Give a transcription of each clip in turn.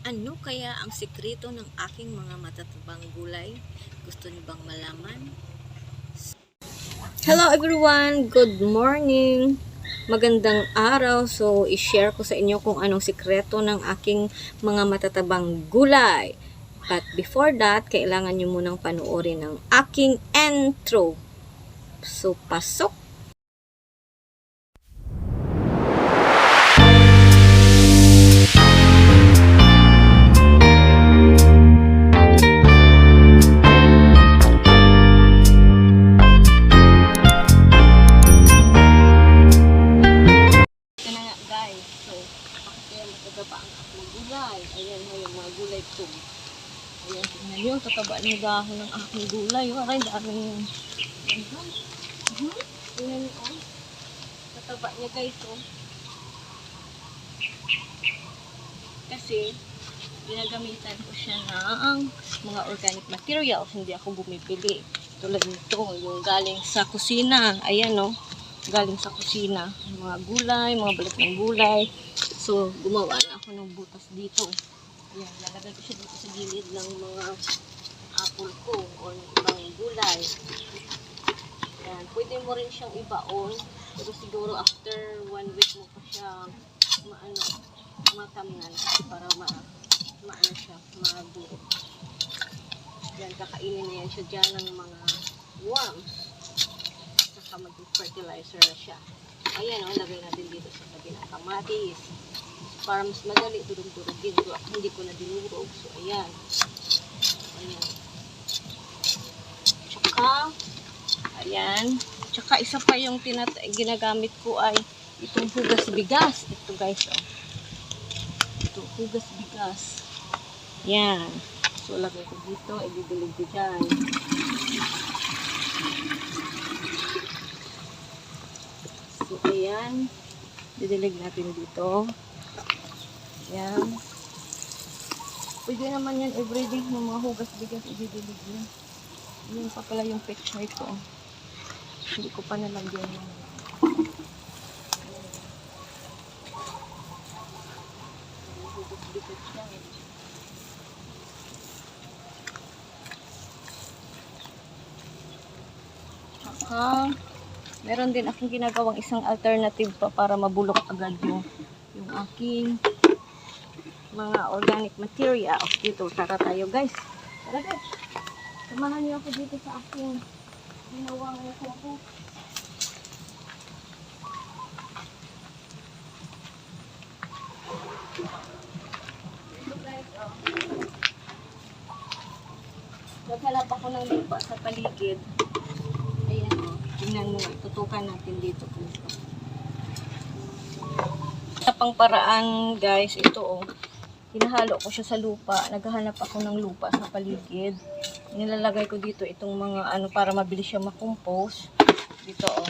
Ano kaya ang sikreto ng aking mga matatabang gulay? Gusto niyo bang malaman? Hello everyone! Good morning! Magandang araw! So, i-share ko sa inyo kung anong sikreto ng aking mga matatabang gulay. But before that, kailangan nyo munang panoorin ng aking intro. So, pasok! Ayan, tingnan nyo. Tataba ng dahon ng aking gulay. Waray, daming... Ayan guys. Mhm. Tingnan nyo oh. Niya guys oh. Kasi, ginagamitan ko siya ng mga organic materials. Hindi ako bumibili. Tulad nito, yung galing sa kusina. Ayan oh galing sa kusina. Mga gulay, mga balat ng gulay. So, gumawa na ako ng butas dito. Ayan, lalagay ko siya dito sa gilid ng mga apple ko o ng ibang gulay. Ayan, pwede mo rin siyang ibaon. Pero siguro after one week mo pa siya maano, matamnan para ma maano siya, mabuo. Yan, kakainin na yan siya dyan ng mga worms saka maging fertilizer na siya. Ayan, oh, lagay natin dito sa tabi ng kamatis. Para mas madali, durog-durogin. Hindi ko na dinurog. So, ayan. Ayan. Tsaka, ayan. Tsaka isa pa yung ginagamit ko ay itong hugas bigas. Ito guys, oh. Ito, hugas bigas. Yan. So, lagay ko dito. Ibibilig ko dyan. So, ayan. Didilig natin dito. Ayan. Pwede naman yan everyday ng mga hugas bigas ididilig niya. Yun pa pala yung picture ko. Hindi ko pa nalagyan yung hugas bigas niya. Tsaka, meron din akong ginagawang isang alternative pa para mabulok agad yung, yung aking mga organic material. Dito, tara tayo guys. Tara guys. Samahan niyo ako dito sa aking ginawang kuko. Ito guys, oh. Naghanap ako ng lupa sa paligid. Ayan o. Tingnan mo. Tutukan natin dito kung ito. Sa pang guys, ito o. Hinahalo ko siya sa lupa. Naghahanap ako ng lupa sa paligid. Nilalagay ko dito itong mga ano para mabilis siya makompose. Dito o.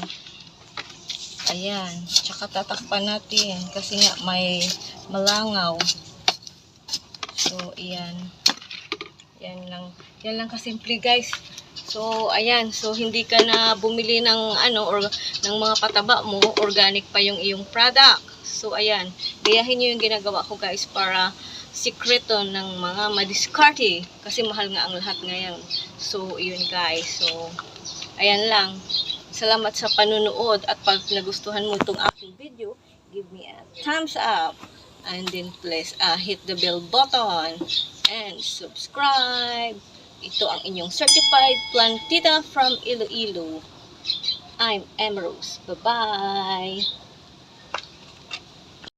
Ayan. Tsaka tatakpan natin kasi nga may malangaw. So, ayan. Yan lang. Yan lang kasimple guys. So, ayan. So, hindi ka na bumili ng ano or ng mga pataba mo, organic pa yung iyong product. So, ayan. Gayahin niyo yung ginagawa ko guys para sikreto ng mga madiskarte kasi mahal nga ang lahat ngayon. So, yun guys. So, ayan lang. Salamat sa panunood at pag nagustuhan mo itong aking video, give me a thumbs up and then please uh, hit the bell button and subscribe. Ito ang inyong certified plantita from Iloilo. I'm Emerose. Bye-bye!